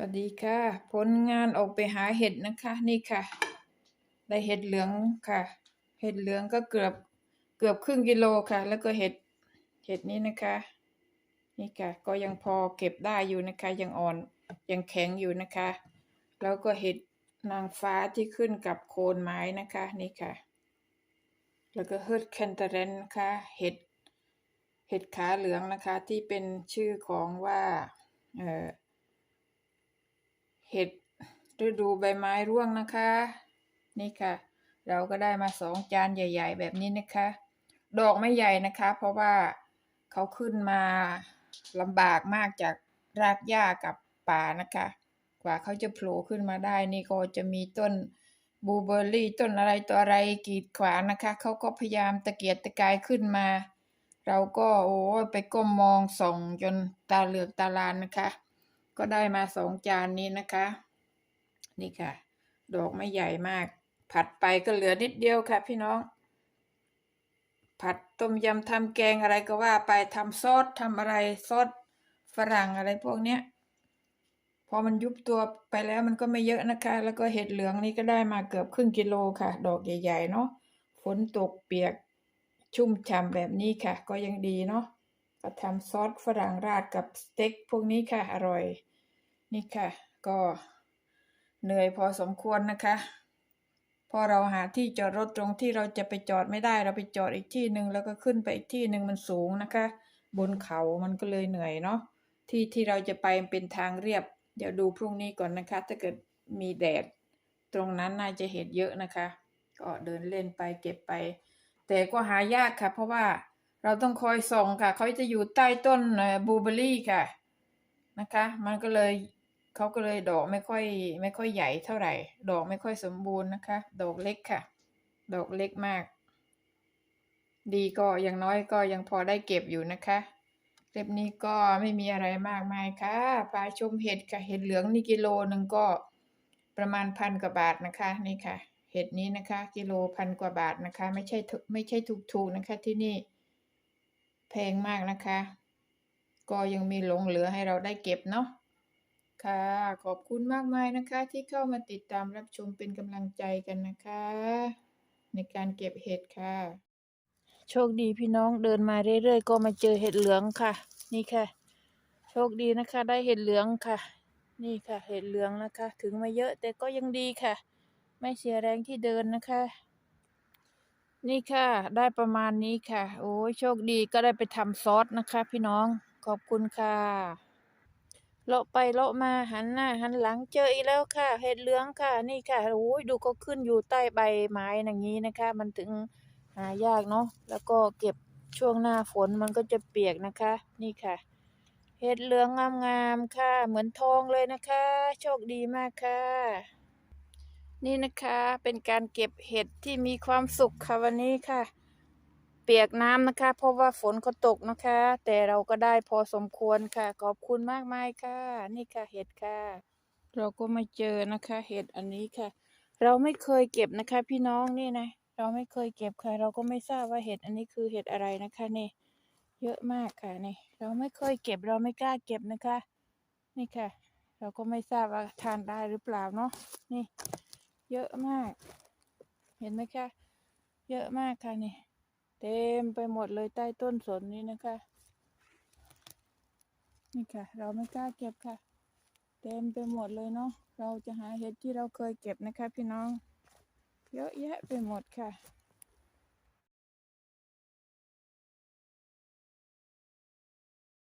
วัสดีค่ะ ผลงานออกไปหาเห็ดนะคะ นี่ค่ะ ได้เห็ดเหลืองค่ะ เห็ดเหลืองก็เกือบเกือบครึ่งกิโลค่ะ แล้วก็เห็ดเห็ดนี้นะคะ นี่ค่ะ ก็ยังพอเก็บได้อยู่นะคะ ยังอ่อนยังแข็งอยู่นะคะ แล้วก็เห็ดนางฟ้าที่ขึ้นกับโคนไม้นะคะ นี่ค่ะ แล้วก็เฮิร์ดแคนเตเรนนะคะเห็ดเห็ดขาเหลืองนะคะ ที่เป็นชื่อของว่าเอ่อ เห็ดฤดูใบไม้ร่วงนะคะ นี่ค่ะ เราก็ได้มาสองจานใหญ่ ๆ แบบนี้นะคะ ดอกไม่ใหญ่นะคะ เพราะว่าเขาขึ้นมาลำบากมากจากรากหญ้ากับป่านะคะ กว่าเขาจะโผล่ขึ้นมาได้นี่ก็จะมีต้นบูเบอร์รี่ต้นอะไรต่ออะไรกีดขวางนะคะเขาก็พยายามตะเกียกตะกายขึ้นมา เราก็โอ้ไปก้มมองส่องจนตาเหลือกตาลานนะคะ ก็ได้มาสองจานนี้นะคะ นี่ค่ะ ดอกไม่ใหญ่มาก ผัดไปก็เหลือนิดเดียวค่ะ พี่น้อง ผัดต้มยำทำแกงอะไรก็ว่าไปทำซอสทำอะไรซอสฝรั่งอะไรพวกเนี้ยพอมันยุบตัวไปแล้วมันก็ไม่เยอะนะคะ แล้วก็เห็ดเหลืองนี่ก็ได้มาเกือบครึ่งกิโลค่ะ ดอกใหญ่ ๆ เนาะฝนตกเปียกชุ่มฉ่ำแบบนี้ค่ะ ก็ยังดีเนาะ ก็ทำซอสฝรั่งราดกับสเต็กพวกนี้ค่ะ อร่อย นี่ค่ะ ก็เหนื่อยพอสมควรนะคะ พอเราหาที่จอดรถตรงที่เราจะไปจอดไม่ได้ เราไปจอดอีกที่หนึ่งแล้วก็ขึ้นไปอีกที่หนึ่งมันสูงนะคะ บนเขามันก็เลยเหนื่อยเนาะที่ที่เราจะไปเป็นทางเรียบ เดี๋ยวดูพรุ่งนี้ก่อนนะคะ ถ้าเกิดมีแดด ตรงนั้นน่าจะเห็นเยอะนะคะ ก็เดินเล่นไปเก็บไป แต่ก็หายากค่ะ เพราะว่า เราต้องคอยส่องค่ะ เขาจะอยู่ใต้ต้นบลูเบอร์รี่ค่ะ นะคะ มันก็เลยเขาก็เลยดอกไม่ค่อย ไม่ค่อยใหญ่เท่าไหร่ ดอกไม่ค่อยสมบูรณ์นะคะ ดอกเล็กค่ะ ดอกเล็กมาก ดีก็ยังน้อยก็ยังพอได้เก็บอยู่นะคะคลิปนี้ก็ไม่มีอะไรมากมายค่ะพาชมเห็ดค่ะ เห็ดเหลืองนี่กิโลหนึ่งก็ประมาณพันกว่าบาทนะคะนี่ค่ะ เห็ดนี้นะคะ กิโลพันกว่าบาทนะคะ ไม่ใช่ไม่ใช่ถูกๆนะคะที่นี่ แพงมากนะคะ ก็ยังมีหลงเหลือให้เราได้เก็บเนาะค่ะ ขอบคุณมากมายนะคะ ที่เข้ามาติดตามรับชมเป็นกำลังใจกันนะคะ ในการเก็บเห็ดค่ะ โชคดีพี่น้องเดินมาเรื่อยๆ ก็มาเจอเห็ดเหลืองค่ะ นี่ค่ะ โชคดีนะคะ ได้เห็ดเหลืองค่ะ นี่ค่ะ เห็ดเหลืองนะคะ ถึงม่เยอะแต่ก็ยังดีค่ะ ไม่เสียแรงที่เดินนะคะ นี่ค่ะ ได้ประมาณนี้ค่ะ โอ้ยโชคดีก็ได้ไปทำซอสนะคะ พี่น้องขอบคุณค่ะเลาะไปเลาะมาหันหน้าหันหลังเจออีกแล้วค่ะ เห็ดเหลืองค่ะ นี่ค่ะโอ้ยดูก็ขึ้นอยู่ใต้ใบไม้อย่างนี้นะคะ มันถึงหายากเนาะแล้วก็เก็บช่วงหน้าฝนมันก็จะเปียกนะคะ นี่ค่ะ เห็ดเหลืองงามๆค่ะ เหมือนทองเลยนะคะ โชคดีมากค่ะ นี่นะคะเป็นการเก็บเห็ดที่มีความสุขค่ะวันนี้ค่ะ เปียกน้ำนะคะ เพราะว่าฝนก็ตกนะคะ แต่เราก็ได้พอสมควรค่ะ ขอบคุณมากมายค่ะ นี่ค่ะเห็ดค่ะ เราก็มาเจอนะคะ เห็ดอันนี้ค่ะ เราไม่เคยเก็บนะคะ พี่น้องนี่นะเราไม่เคยเก็บค่ะ เราก็ไม่ทราบว่าเห็ดอันนี้คือเห็ดอะไรนะคะนี่ เยอะมากค่ะนี่ เราไม่เคยเก็บเราไม่กล้าเก็บนะคะ นี่ค่ะ เราก็ไม่ทราบว่าทานได้หรือเปล่าเนาะนี่ เยอะมาก เห็นไหมคะ เยอะมากค่ะนี่ เต็มไปหมดเลยใต้ต้นสนนี้นะคะ นี่ค่ะ เราไม่กล้าเก็บค่ะ เต็มไปหมดเลยเนาะ เราจะหาเห็ดที่เราเคยเก็บนะคะ พี่น้อง เยอะแยะไปหมดค่ะ